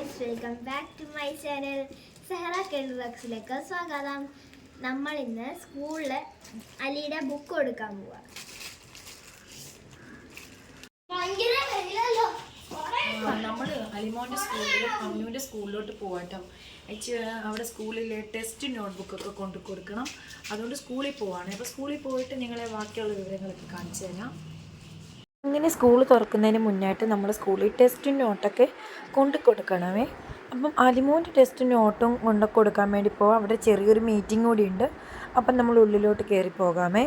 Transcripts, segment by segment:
Guys welcome back to my channel Sehra കെൽബക്സിലേക്ക് സ്വാഗതം. നമ്മൾ ഇന്ന് സ്കൂളിൽ അലിയുടെ ബുക്ക് കൊടുക്കാൻ പോവാ. നമ്മൾ അലിമോന്റെ സ്കൂളിലും അമ്മുവിന്റെ സ്കൂളിലോട്ട് പോവാട്ടോ. അവിടെ സ്കൂളിലെ ടെസ്റ്റ് നോട്ട്ബുക്ക് ഒക്കെ കൊണ്ടു കൊടുക്കണം. അതുകൊണ്ട് സ്കൂളിൽ പോവാണ്. അപ്പോൾ സ്കൂളിൽ പോയിട്ട് നിങ്ങളെ ബാക്കിയുള്ള വിവരങ്ങളൊക്കെ കാണിച്ചു തരാം. അങ്ങനെ സ്കൂൾ തുറക്കുന്നതിന് മുന്നായിട്ട് നമ്മൾ സ്കൂളിൽ ടെസ്റ്റ് നോട്ടൊക്കെ കൊണ്ട് കൊടുക്കണമേ. അപ്പം അലിമോന്റെ ടെസ്റ്റ് നോട്ടും കൊണ്ട് കൊടുക്കാൻ വേണ്ടി പോവാം. അവിടെ ചെറിയൊരു മീറ്റിംഗ് കൂടി ഉണ്ട്. അപ്പം നമ്മൾ ഉള്ളിലോട്ട് കയറി പോകാമേ.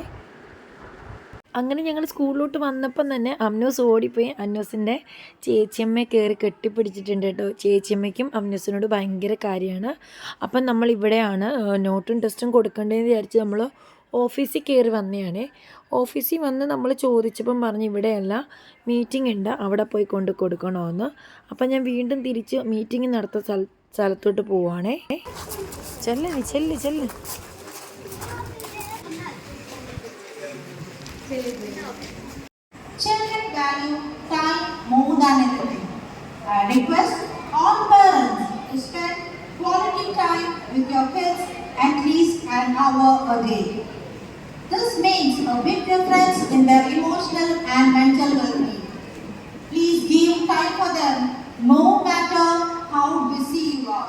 അങ്ങനെ ഞങ്ങൾ സ്കൂളിലോട്ട് വന്നപ്പം തന്നെ അമ്നൂസ് ഓടിപ്പോയി. അന്നൂസിന്റെ ചേച്ചിയമ്മയെ കയറി കെട്ടിപ്പിടിച്ചിട്ടുണ്ട് കേട്ടോ. ചേച്ചിയമ്മയ്ക്കും അമ്നൂസിനോട് ഭയങ്കര കാര്യമാണ്. അപ്പം നമ്മൾ ഇവിടെയാണ് നോട്ടും ടെസ്റ്റും കൊടുക്കേണ്ടതെന്ന് വിചാരിച്ച് നമ്മൾ ഓഫീസിൽ കയറി വന്നതാണ് ഓഫീസിൽ വന്ന് നമ്മൾ ചോദിച്ചപ്പം പറഞ്ഞു ഇവിടെയല്ല മീറ്റിംഗ് ഉണ്ട്. അവിടെ പോയി കൊണ്ട് കൊടുക്കണമെന്ന്. അപ്പം ഞാൻ വീണ്ടും തിരിച്ച് മീറ്റിംഗ് നടത്ത സ്ഥല സ്ഥലത്തോട്ട് പോവുകയാണേ ചെല്ല ചെല്ല് ചെല്ല്. Children. This makes a big difference in their emotional and mental well-being. Please give time for them no matter how busy you are.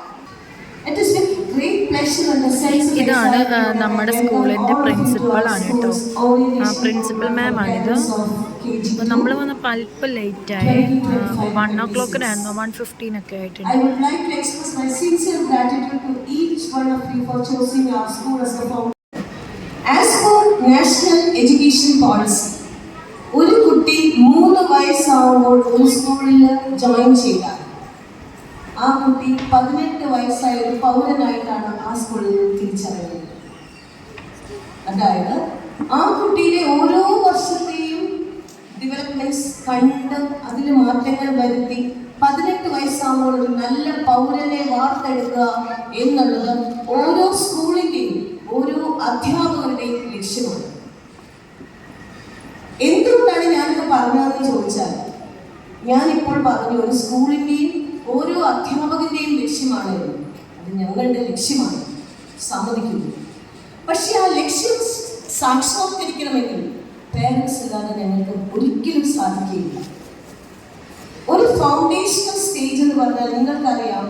It is with great pleasure and a sense of ഇതാണ് excitement that I നമ്മുടെ welcome സ്കൂളിൻ്റെ all of you to our പ്രിൻസിപ്പളാണ് കേട്ടോ school's ആ orientation principal മാം ആണിത് guidance of KG2. അപ്പോൾ നമ്മൾ വന്നപ്പോൾ അല്പം ലേറ്റായി വൺ ഓ ക്ലോക്കിനായിരുന്നു വൺ ഫിഫ്റ്റീൻ ഒക്കെ I ആയിട്ടുണ്ട് For എഡ്യൂക്കേഷൻ പോളിസി ഒരു കുട്ടി മൂന്ന് വയസ്സാവുമ്പോൾ ഒരു സ്കൂളിൽ ജോയിൻ ചെയ്താൽ ആ കുട്ടി പതിനെട്ട് വയസ്സായ ഒരു പൗരനായിട്ടാണ് ആ സ്കൂളിൽ തിരിച്ചറിയുന്നത്. അതായത് ആ കുട്ടിയുടെ ഓരോ വർഷത്തെയും ഡെവലപ്മെന്റ്സ് കണ്ട് അതിൽ മാറ്റങ്ങൾ വരുത്തി പതിനെട്ട് വയസ്സാകുമ്പോൾ ഒരു നല്ല പൗരനെ വാർത്തെടുക്കുക എന്നുള്ളത് ഓരോ സ്കൂളിന്റെയും ഓരോ അധ്യാപകരുടെയും ലക്ഷ്യമാണ് എന്തുകൊണ്ടാണ് ഞാനിത് പറഞ്ഞതെന്ന് ചോദിച്ചാൽ ഞാൻ ഇപ്പോൾ പറഞ്ഞു ഒരു സ്കൂളിന്റെയും ഓരോ അധ്യാപകന്റെയും ലക്ഷ്യമാണ് അത് ഞങ്ങളുടെ ലക്ഷ്യമാണ്. സമ്മതിക്കുന്നു. പക്ഷെ ആ ലക്ഷ്യം സാക്ഷാത്കരിക്കണമെങ്കിൽ പേരൻസ് ഇല്ലാതെ ഞങ്ങൾക്ക് ഒരിക്കലും സാധിക്കില്ല ഒരു ഫൗണ്ടേഷണൽ സ്റ്റേജ് എന്ന് പറഞ്ഞാൽ നിങ്ങൾക്കറിയാം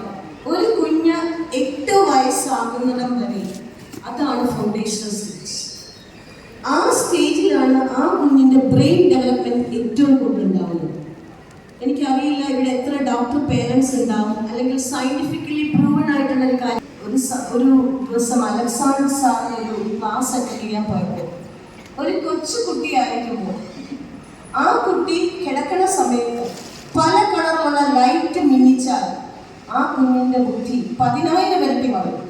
ഒരു കുഞ്ഞ് എട്ട് വയസ്സാകുന്നിടം വരെ അതാണ് ഫൗണ്ടേഷണൽ സ്റ്റേജ് ആ സ്റ്റേജിലാണ് ആ കുഞ്ഞിന്റെ ബ്രെയിൻ ഡെവലപ്മെന്റ് ഏറ്റവും കൂടുതൽ ഉണ്ടാവുന്നത്. എനിക്കറിയില്ല ഇവിടെ എത്ര ഡോക്ടർ പേരൻസ് ഉണ്ടാവും അല്ലെങ്കിൽ സയന്റിഫിക്കലി പ്രൂവൺ ആയിട്ടുള്ള ഒരു കാര്യം. ഒരു ഒരു ദിവസം അലക്സാണ്ടർ സാറിന് ഒരു ക്ലാസ് അറ്റൻഡ് ചെയ്യാൻ പോയപ്പോൾ ഒരു കൊച്ചു കുട്ടിയായിരിക്കുമ്പോൾ ആ കുട്ടി കിടക്കണ സമയത്ത് പല കളറുള്ള ലൈറ്റ് മിന്നിച്ചാൽ ആ കുഞ്ഞിന്റെ ബുദ്ധി പതിനായിരം ഇരട്ടി വളരും.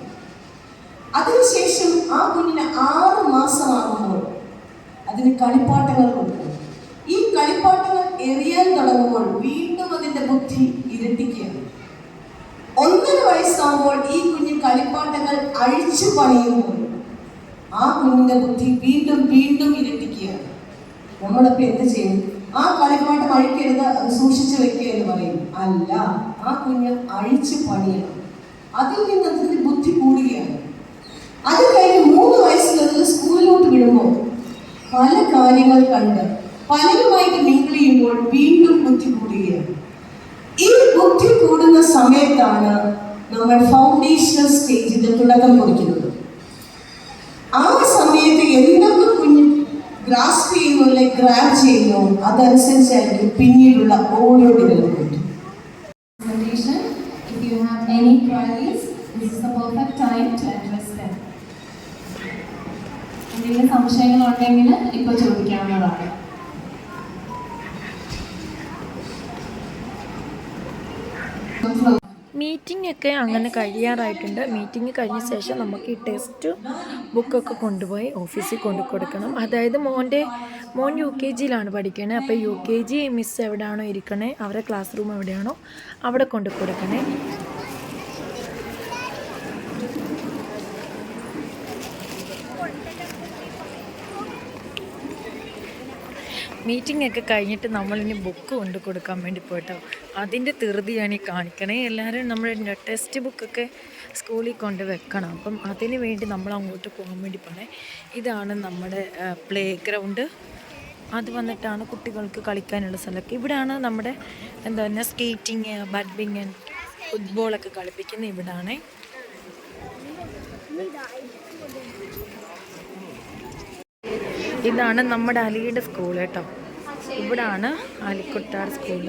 അതിനുശേഷം ആ കുഞ്ഞിന് ആറ് മാസമാകുമ്പോൾ അതിന് കളിപ്പാട്ടങ്ങൾ കൊടുക്കും ഈ കളിപ്പാട്ടങ്ങൾ എറിയാൻ തുടങ്ങുമ്പോൾ വീണ്ടും അതിന്റെ ബുദ്ധി ഇരട്ടിക്കുകയാണ്. ഒന്നര വയസ്സാകുമ്പോൾ ഈ കുഞ്ഞ് കളിപ്പാട്ടങ്ങൾ അഴിച്ചു പണിയുമ്പോൾ ആ കുഞ്ഞിന്റെ ബുദ്ധി വീണ്ടും വീണ്ടും ഇരട്ടിക്കുകയാണ്. നമ്മളപ്പോ എന്ത് ചെയ്യും? ആ കളിപ്പാട്ടം അഴിക്കരുത് അത് സൂക്ഷിച്ചു വെക്കുക എന്ന് പറയും. അല്ല ആ കുഞ്ഞ് അഴിച്ചു പണിയണം. അതിൽ നിന്ന് അതിന്റെ ബുദ്ധി കൂടുകയാണ് അത് കഴിഞ്ഞ് മൂന്ന് വയസ്സിലത് സ്കൂളിലോട്ട് വിടുമ്പോൾ പല കാര്യങ്ങൾ കണ്ട് പലരുമായിട്ട് മിങ്കിൾ ചെയ്യുമ്പോൾ വീണ്ടും ബുദ്ധി കൂടുകയാണ് ഈ ബുദ്ധി കൂടുന്ന സമയത്താണ് നമ്മൾ ഫൗണ്ടേഷണൽ സ്റ്റേജിന്റെ തുടക്കം കുറിക്കുന്നത്. ആ സമയത്ത് എന്തൊക്കെ കുഞ്ഞ് ഗ്രാസ്പ് ചെയ്യുന്നു അല്ലെങ്കിൽ ഗ്രാബ് ചെയ്യുന്നു അതനുസരിച്ചായിരിക്കും പിന്നീടുള്ള ഓരോ ഡെവലപ്മെന്റും എന്തെങ്കിലും സംശയങ്ങളുണ്ടെങ്കിൽ ഇപ്പൊ ചോദിക്കാവുന്നതാണ്. മീറ്റിംഗ് ഒക്കെ അങ്ങനെ കഴിയാറായിട്ടുണ്ട്. മീറ്റിംഗ് കഴിഞ്ഞ ശേഷം നമുക്ക് ഈ ടെസ്റ്റ് ബുക്കൊക്കെ കൊണ്ടുപോയി ഓഫീസിൽ കൊണ്ടു കൊടുക്കണം. അതായത് മോന്റെ മോൻ യു കെ ജിയിലാണ് പഠിക്കണേ. അപ്പോൾ യു കെ ജി മിസ് എവിടെയാണോ ഇരിക്കണേ അവരുടെ ക്ലാസ് റൂം എവിടെയാണോ അവിടെ കൊണ്ടു കൊടുക്കണേ. മീറ്റിംഗ് ഒക്കെ കഴിഞ്ഞിട്ട് നമ്മളിനി ബുക്ക് കൊണ്ട് കൊടുക്കാൻ വേണ്ടി പോയിട്ടോ. അതിന്റെ ധൃതിയാണ് ഈ കാണിക്കണേ. എല്ലാവരും നമ്മുടെ ടെക്സ്റ്റ് ബുക്കൊക്കെ സ്കൂളിൽ കൊണ്ട് വെക്കണം. അപ്പം അതിന് വേണ്ടി നമ്മൾ അങ്ങോട്ട് പോകാൻ വേണ്ടി പോണേ. ഇതാണ് നമ്മുടെ പ്ലേ ഗ്രൗണ്ട് അത് വന്നിട്ടാണ് കുട്ടികൾക്ക് കളിക്കാനുള്ള സ്ഥലമൊക്കെ. ഇവിടെയാണ് നമ്മുടെ എന്താ പറയുക സ്കേറ്റിങ് ബാഡ്മിന്റൺ ഫുട്ബോളൊക്കെ കളിപ്പിക്കുന്നത് ഇവിടാണേ. ഇതാണ് നമ്മുടെ അലിയുടെ സ്കൂൾ കേട്ടോ. ഇവിടാണ് അലിക്കുട്ടാർ സ്കൂൾ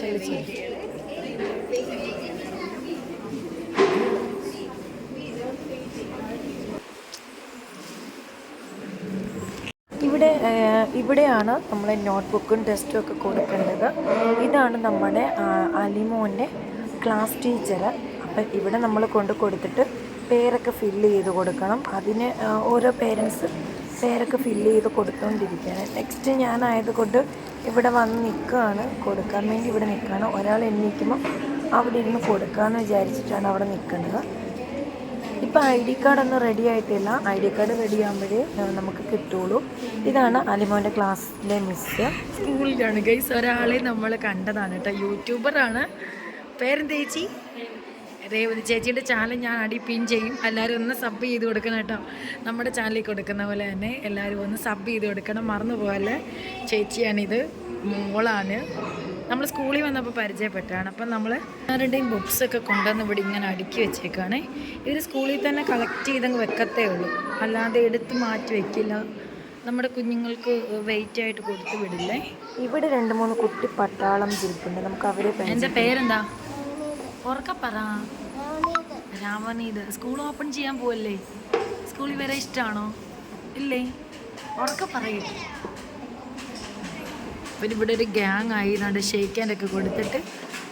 ചെളിച്ചേരി ഇവിടെ ഇവിടെയാണ് നമ്മൾ നോട്ട്ബുക്കും ടെസ്റ്റും ഒക്കെ കൊടുക്കേണ്ടത്. ഇതാണ് നമ്മുടെ അലിമോന്റെ ക്ലാസ് ടീച്ചർ. അപ്പം ഇവിടെ നമ്മൾ കൊണ്ട് കൊടുത്തിട്ട് പേരൊക്കെ ഫില്ല് ചെയ്ത് കൊടുക്കണം. അതിന് ഓരോ പേരൻസ് പേരൊക്കെ ഫില്ല് ചെയ്ത് കൊടുത്തുകൊണ്ടിരിക്കുകയാണ് നെക്സ്റ്റ് ഞാനായതുകൊണ്ട് ഇവിടെ വന്ന് നിൽക്കുകയാണ് കൊടുക്കാൻ വേണ്ടി ഇവിടെ നിൽക്കുകയാണ് ഒരാൾ എണ്ണിക്കുമ്പോൾ അവിടെ ഇരുന്ന് കൊടുക്കാമെന്ന് വിചാരിച്ചിട്ടാണ് അവിടെ നിൽക്കുന്നത് ഇപ്പോൾ ഐ ഡി കാർഡൊന്നും റെഡി ആയിട്ടില്ല. ഐ ഡി കാർഡ് റെഡി ആകുമ്പോഴേ നമുക്ക് കിട്ടുള്ളൂ. ഇതാണ് അലിമോന്റെ ക്ലാസ്സിലെ മിസ് സ്കൂളിലാണ്. ഗൈസ് ഒരാളെ നമ്മൾ കണ്ടതാണ് കേട്ടോ. യൂട്യൂബറാണ് പേരെന്ത് ചേച്ചി? രേവതി ചേച്ചിയുടെ ചാനൽ ഞാൻ അടി പിൻ ചെയ്യും. എല്ലാവരും ഒന്ന് സബ് ചെയ്ത് കൊടുക്കണം കേട്ടോ. നമ്മുടെ ചാനലിൽ കൊടുക്കുന്ന പോലെ തന്നെ എല്ലാവരും ഒന്ന് സബ് ചെയ്ത് കൊടുക്കണം. മറന്നു പോകല്ലേ? ചേച്ചിയാണിത്. മോളാണ്. നമ്മൾ സ്കൂളിൽ വന്നപ്പോൾ പരിചയപ്പെട്ടാണ് അപ്പം നമ്മൾ എല്ലാവരുടെയും ബുക്സൊക്കെ കൊണ്ടുവന്ന് ഇവിടെ ഇങ്ങനെ അടുക്കി വെച്ചേക്കാണ്. ഇവർ സ്കൂളിൽ തന്നെ കളക്ട് ചെയ്തങ്ങ് വെക്കത്തേ ഉള്ളൂ. അല്ലാതെ എടുത്ത് മാറ്റി വെക്കില്ല. നമ്മുടെ കുഞ്ഞുങ്ങൾക്ക് വെയിറ്റ് ആയിട്ട് കൊടുത്തു വിടില്ലേ? ഇവിടെ രണ്ട് മൂന്ന് കുട്ടി പട്ടാളം ചിരിപ്പുണ്ട്. നമുക്ക് അവരെ എന്റെ പേരെന്താ? ഉറക്ക പറ. രാമനീത്. സ്കൂൾ ഓപ്പൺ ചെയ്യാൻ പോവല്ലേ? സ്കൂളിൽ വരെ ഇഷ്ടമാണോ ഇല്ലേ? ഉറക്ക പറയൂ. പിന്നെ ഇവിടെ ഒരു ഗ്യാങ് ആയി ഷെയ്ക്കാന്റെ ഒക്കെ കൊടുത്തിട്ട്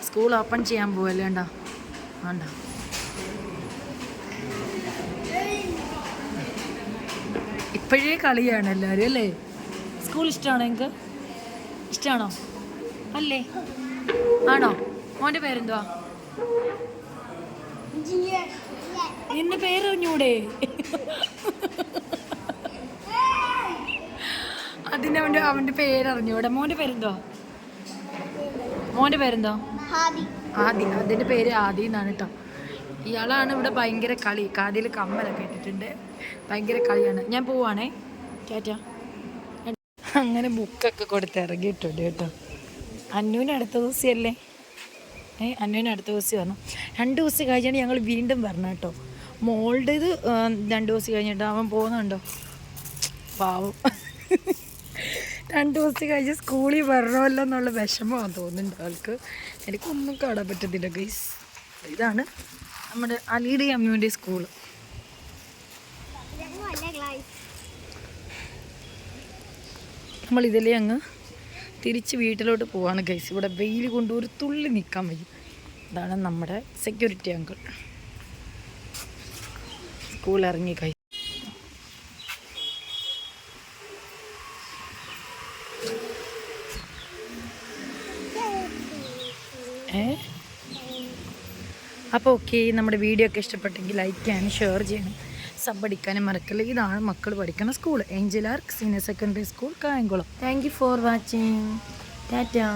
സ്കൂൾ ഓപ്പൺ ചെയ്യാൻ പോവല്ലേ? ഉണ്ടോ ഉണ്ടോ ഇപ്പോഴേ കളിയാണ് എല്ലാവരും അല്ലേ? സ്കൂൾ ഇഷ്ടമാണോ നിങ്ങൾക്ക് ഇഷ്ടമാണോ അല്ലേ? ആണോ? മോന്റെ പേരെന്തുവാ? നിന്റെ പേരറിഞ്ഞൂടെ അതിന്റെ അവന്റെ അവന്റെ പേരറിഞ്ഞൂടെ മോന്റെ പേരെന്തോ? മോന്റെ പേരെന്തോ? ആദി. അതിന്റെ പേര് ആദി എന്നാണ് കേട്ടോ ഇയാളാണ് ഇവിടെ ഭയങ്കര കളി. കാതിൽ കമ്മലൊക്കെ ഇട്ടിട്ടുണ്ട്. ഭയങ്കര കളിയാണ്. ഞാൻ പോവാണേ. ടാറ്റ അങ്ങനെ ബുക്കൊക്കെ കൊടുത്ത് ഇറങ്ങിയിട്ടുണ്ട് കേട്ടോ. അന്നൂന് അടുത്ത ദിവസമല്ലേ ഏ അന്നൂന് അടുത്ത ദിവസം വന്നു. രണ്ട് ദിവസം കഴിഞ്ഞാണ് ഞങ്ങൾ വീണ്ടും വരണം കേട്ടോ മോളുടേത് രണ്ട് ദിവസം കഴിഞ്ഞിട്ട് അവൻ പോകുന്നുണ്ടോ? പാവം. രണ്ട് ദിവസം കഴിഞ്ഞ് സ്കൂളിൽ വരണമല്ലോ എന്നുള്ള വിഷമമാണ് തോന്നുന്നുണ്ട് ആൾക്ക് എനിക്കൊന്നും കാണാൻ പറ്റത്തില്ല ഗൈസ് ഇതാണ് നമ്മുടെ അലിയുടെ കമ്മ്യൂണിറ്റി സ്കൂൾ നമ്മളിതിലേ അങ്ങ് തിരിച്ച് വീട്ടിലോട്ട് പോവാണ് ഗൈസ് ഇവിടെ വെയിൽ കൊണ്ട് ഒരു തുള്ളി നിൽക്കാൻ വയ്യ. ഇതാണ് നമ്മുടെ സെക്യൂരിറ്റി അങ്കിൾ സ്കൂൾ ഇറങ്ങി കൈ അപ്പോൾ ഓക്കെ നമ്മുടെ വീഡിയോ ഒക്കെ ഇഷ്ടപ്പെട്ടെങ്കിൽ ലൈക്ക് ചെയ്യാനും ഷെയർ ചെയ്യാനും. സബ് അടിക്കാനും മറക്കല്ല? ഇതാണ് മക്കൾ പഠിക്കുന്ന school angel arc senior secondary school Kayamkulam. Thank you for watching Tata